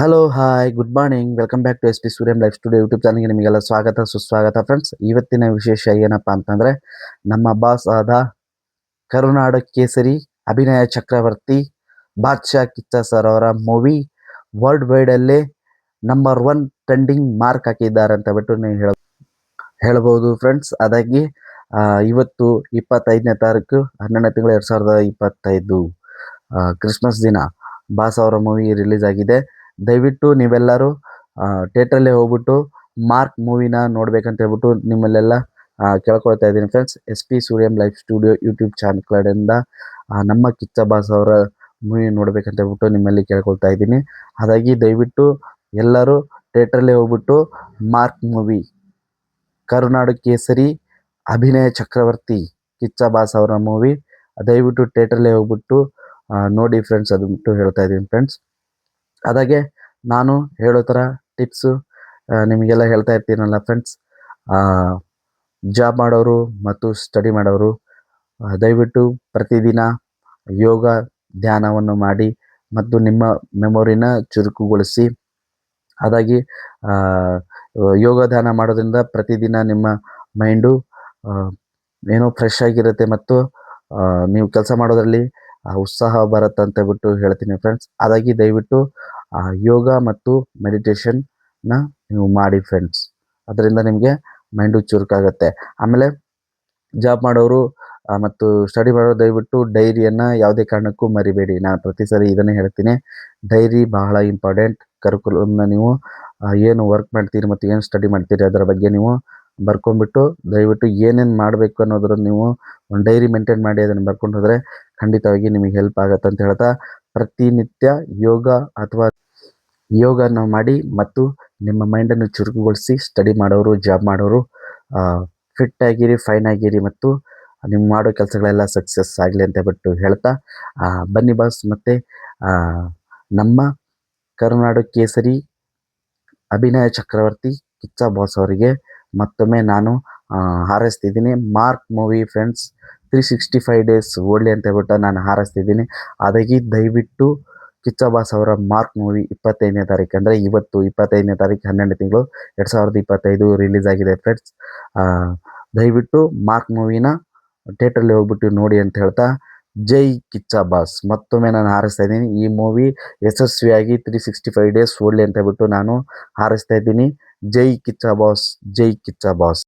Hello hi good morning welcome back to S P Suryam life studio YouTube ಚಾನಲ್ಗೆ ನಿಮಗೆಲ್ಲ ಸ್ವಾಗತ, ಸುಸ್ವಾಗತ friends ಇವತ್ತಿನ ವಿಶೇಷ ಏನಪ್ಪ ಅಂತಂದ್ರೆ ನಮ್ಮ ಬಾಸ್ ಆದ ಕರುನಾಡ ಕೇಸರಿ, ಅಭಿನಯ ಚಕ್ರವರ್ತಿ, ಬಾದ್ಶಾ ಕಿಚ್ಚ ಸರ್ ಅವರ ಮೂವಿ ವರ್ಲ್ಡ್ ವೈಡ್ ಅಲ್ಲೇ ನಂಬರ್ ಒನ್ ಟ್ರೆಂಡಿಂಗ್ ಮಾರ್ಕ್ ಹಾಕಿದ್ದಾರೆ ಅಂತ ಬಿಟ್ಟು ನೀವು ಹೇಳ, ಹೇಳ್ಬೋದು ಫ್ರೆಂಡ್ಸ್ ಅದಾಗಿ ಇವತ್ತು ಇಪ್ಪತ್ತೈದನೇ ತಾರೀಕು, ಹನ್ನೆರಡನೇ ತಿಂಗಳು ಎರಡ್ ಸಾವಿರದ ಇಪ್ಪತ್ತೈದು ಕ್ರಿಸ್ಮಸ್ ದಿನ. ಬಾಸ್ ಅವರ ಮೂವಿ ರಿಲೀಸ್ ಆಗಿದೆ. ದಯವಿಟ್ಟು ನೀವೆಲ್ಲರೂ ಥಿಯೇಟ್ರಲ್ಲೇ ಹೋಗ್ಬಿಟ್ಟು ಮಾರ್ಕ್ ಮೂವಿನ ನೋಡ್ಬೇಕಂತ ಹೇಳ್ಬಿಟ್ಟು ನಿಮ್ಮಲ್ಲೆಲ್ಲ ಕೇಳ್ಕೊಳ್ತಾ ಇದ್ದೀನಿ friends. S P Suryam life studio YouTube channel ಕಡೆಯಿಂದ ನಮ್ಮ ಕಿಚ್ಚ ಬಾಸ್ ಅವರ ಮೂವಿ ನೋಡ್ಬೇಕಂತ ಹೇಳ್ಬಿಟ್ಟು ನಿಮ್ಮಲ್ಲಿ ಕೇಳ್ಕೊಳ್ತಾ ಇದ್ದೀನಿ. ಹಾಗಾಗಿ ದಯವಿಟ್ಟು ಎಲ್ಲರೂ ಥಿಯೇಟ್ರಲ್ಲೇ ಹೋಗ್ಬಿಟ್ಟು ಮಾರ್ಕ್ ಮೂವಿ, ಕರುನಾಡು ಕೇಸರಿ, ಅಭಿನಯ ಚಕ್ರವರ್ತಿ ಕಿಚ್ಚ ಬಾಸ್ ಅವರ ಮೂವಿ, ದಯವಿಟ್ಟು ಥಿಯೇಟ್ರಲ್ಲೇ ಹೋಗ್ಬಿಟ್ಟು ನೋಡಿ ಫ್ರೆಂಡ್ಸ್ ಅದು ಬಿಟ್ಟು ಹೇಳ್ತಾ ಇದ್ದೀನಿ ಫ್ರೆಂಡ್ಸ್. ಅದಾಗೆ ನಾನು ಹೇಳೋ ಥರ ಟಿಪ್ಸು ನಿಮಗೆಲ್ಲ ಹೇಳ್ತಾ ಇರ್ತೀನಲ್ಲ ಫ್ರೆಂಡ್ಸ್ ಜಾಬ್ ಮಾಡೋರು ಮತ್ತು ಸ್ಟಡಿ ಮಾಡೋರು ದಯವಿಟ್ಟು ಪ್ರತಿದಿನ ಯೋಗ ಧ್ಯಾನವನ್ನು ಮಾಡಿ ಮತ್ತು ನಿಮ್ಮ ಮೆಮೊರಿನ ಚುರುಕುಗೊಳಿಸಿ. ಹಾಗಾಗಿ ಯೋಗ ಧ್ಯಾನ ಮಾಡೋದ್ರಿಂದ ಪ್ರತಿದಿನ ನಿಮ್ಮ ಮೈಂಡು ಏನೋ ಫ್ರೆಶ್ ಆಗಿರುತ್ತೆ ಮತ್ತು ನೀವು ಕೆಲಸ ಮಾಡೋದ್ರಲ್ಲಿ ಉತ್ಸಾಹ ಬರುತ್ತೆ ಅಂತ ಬಿಟ್ಟು ಹೇಳ್ತೀನಿ ಫ್ರೆಂಡ್ಸ್ ಅದಾಗಿ ದಯವಿಟ್ಟು ಯೋಗ ಮತ್ತು ಮೆಡಿಟೇಷನ್ನ ನೀವು ಮಾಡಿ ಫ್ರೆಂಡ್ಸ್ ಅದರಿಂದ ನಿಮಗೆ ಮೈಂಡು ಚುರುಕಾಗುತ್ತೆ. ಆಮೇಲೆ ಜಾಬ್ ಮಾಡೋರು ಮತ್ತು ಸ್ಟಡಿ ಮಾಡೋರು ದಯವಿಟ್ಟು ಡೈರಿಯನ್ನು ಯಾವುದೇ ಕಾರಣಕ್ಕೂ ಮರಿಬೇಡಿ. ನಾನು ಪ್ರತಿ ಸಾರಿ ಇದನ್ನೇ ಹೇಳ್ತೀನಿ. ಡೈರಿ ಬಹಳ ಇಂಪಾರ್ಟೆಂಟ್ ಕರಿಕುಲಮ್ನ ನೀವು ಏನು ವರ್ಕ್ ಮಾಡ್ತೀರಿ ಮತ್ತು ಏನು ಸ್ಟಡಿ ಮಾಡ್ತೀರಿ ಅದರ ಬಗ್ಗೆ ನೀವು ಬರ್ಕೊಂಡ್ಬಿಟ್ಟು ದಯವಿಟ್ಟು ಏನೇನು ಮಾಡಬೇಕು ಅನ್ನೋದ್ರ ನೀವು ಒಂದು ಡೈರಿ ಮೇಂಟೈನ್ ಮಾಡಿ ಅದನ್ನು ಬರ್ಕೊಂಡು ಹೋದರೆ ಖಂಡಿತವಾಗಿ ನಿಮಗೆ ಹೆಲ್ಪ್ ಆಗುತ್ತೆ ಅಂತ ಹೇಳ್ತಾ ಪ್ರತಿನಿತ್ಯ ಯೋಗ ಅಥವಾ ಯೋಗನ ಮಾಡಿ ಮತ್ತು ನಿಮ್ಮ ಮೈಂಡನ್ನು ಚುರುಕುಗೊಳಿಸಿ ಸ್ಟಡಿ ಮಾಡೋರು ಜಾಬ್ ಮಾಡೋರು ಫಿಟ್ ಆಗಿರಿ ಫೈನ್ ಆಗಿರಿ ಮತ್ತು ನೀವು ಮಾಡೋ ಕೆಲಸಗಳೆಲ್ಲ ಸಕ್ಸಸ್ ಆಗಲಿ ಅಂತ ಬಿಟ್ಟು ಹೇಳ್ತಾ ಬನ್ನಿ ಬಾಸ್ ಮತ್ತು ನಮ್ಮ ಕರುನಾಡು ಕೇಸರಿ ಅಭಿನಯ ಚಕ್ರವರ್ತಿ ಕಿಚ್ಚ ಬಾಸ್ ಅವರಿಗೆ ಮತ್ತೊಮ್ಮೆ ನಾನು ಹಾರೈಸ್ತಿದ್ದೀನಿ. Mark movie friends three sixty five days ಓಡಲಿ ಅಂತ ಹೇಳ್ಬಿಟ್ಟು ನಾನು ಹಾರೈಸ್ತಿದ್ದೀನಿ. ಅದಾಗಿ ದಯವಿಟ್ಟು ಕಿಚ್ಚಬಾಸ್ ಅವರ ಮಾರ್ಕ್ ಮೂವಿ ಇಪ್ಪತ್ತೈದನೇ ತಾರೀಕು ಅಂದರೆ ಇವತ್ತು ಇಪ್ಪತ್ತೈದನೇ ತಾರೀಕು ಹನ್ನೆರಡು ತಿಂಗಳು ಎರಡು ಸಾವಿರದ ಇಪ್ಪತ್ತೈದು ರಿಲೀಸ್ ಆಗಿದೆ ಫ್ರೆಂಡ್ಸ್ ದಯವಿಟ್ಟು ಮಾರ್ಕ್ ಮೂವಿನ ಥಿಯೇಟ್ರಲ್ಲಿ ಹೋಗ್ಬಿಟ್ಟು ನೋಡಿ ಅಂತ ಹೇಳ್ತಾ ಜೈ ಕಿಚ್ಚ ಬಾಸ್ ಮತ್ತೊಮ್ಮೆ ನಾನು ಹಾರಿಸ್ತಾ ಇದ್ದೀನಿ. ಈ ಮೂವಿ ಯಶಸ್ವಿಯಾಗಿ ತ್ರೀ ಸಿಕ್ಸ್ಟಿ ಫೈವ್ ಡೇಸ್ ಓಡಲಿ ಅಂತ ಹೇಳ್ಬಿಟ್ಟು ನಾನು ಹಾರಿಸ್ತಾ ಇದ್ದೀನಿ. ಜೈ ಕಿಚ್ಚ ಬಾಸ್ ಜೈ ಕಿಚ್ಚ ಬಾಸ್